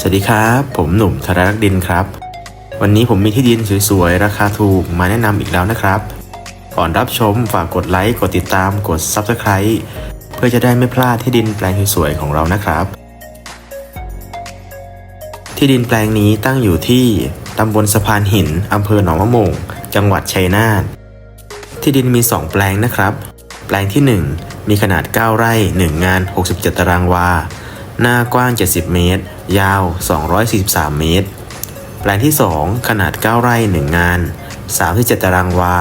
สวัสดีครับ ผมหนุ่มธารรักดินครับ วันนี้ผมมีที่ดินสวยๆ ราคาถูกมาแนะนำอีกแล้วนะครับ ก่อนรับชมฝากกดไลค์ กดติดตาม กด Subscribe เพื่อจะได้ไม่พลาดที่ดินแปลงสวยๆ ของเรานะครับ ที่ดินแปลงนี้ตั้งอยู่ที่ตำบลสะพานหินอำเภอหนองมะมงจังหวัดชัยนาท ที่ดินมี 2 แปลงนะครับ แปลงที่ 1 มีขนาด 9 ไร่ 1 งาน 67 ตารางวา หน้ากว้าง 70 เมตร ยาว 243 เมตร แปลงที่ 2 ขนาด 9 ไร่ 1 งาน 37 ตารางวา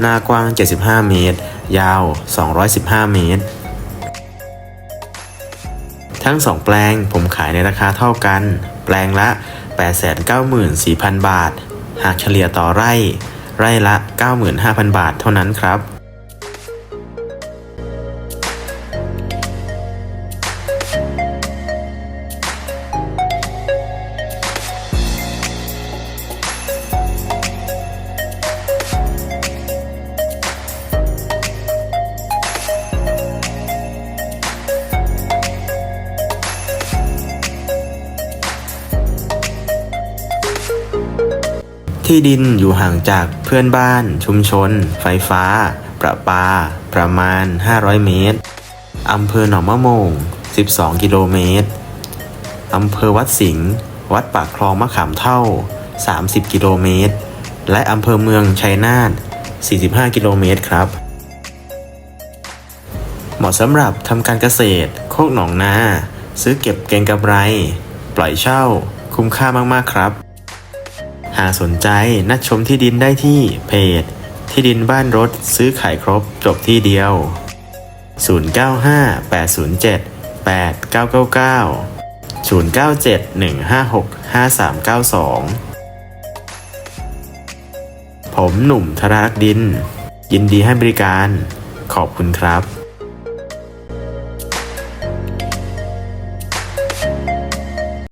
หน้ากว้าง 75 เมตร ยาว 215 เมตร ทั้ง 2 แปลงผมขายในราคาเท่ากัน แปลงละ 894,000 บาท หากเฉลี่ยต่อไร่ ไร่ละ 95,000 บาทเท่านั้นครับ ที่ดินอยู่ห่างจากเพื่อนบ้าน ชุมชน ไฟฟ้า ประปา ประมาณ 500 เมตร อำเภอหนองมะโมง 12 กิโลเมตร อำเภอวัดสิงห์ วัดปากคลองมะขามเท่า 30 กิโลเมตร และอำเภอเมืองชัยนาท 45 กิโลเมตรครับ เหมาะสำหรับทำการเกษตร โคกหนองนา ซื้อเก็บเกงกำไร ปล่อยเช่า คุ้มค่ามากๆครับ หากสนใจนัดชมที่ดินได้ที่เพจ ที่ดินบ้านรถซื้อขายครบจบที่เดียว 095 807 8999 097 156 5392 ผมหนุ่มธรารักดิน ยินดีให้บริการ ขอบคุณครับ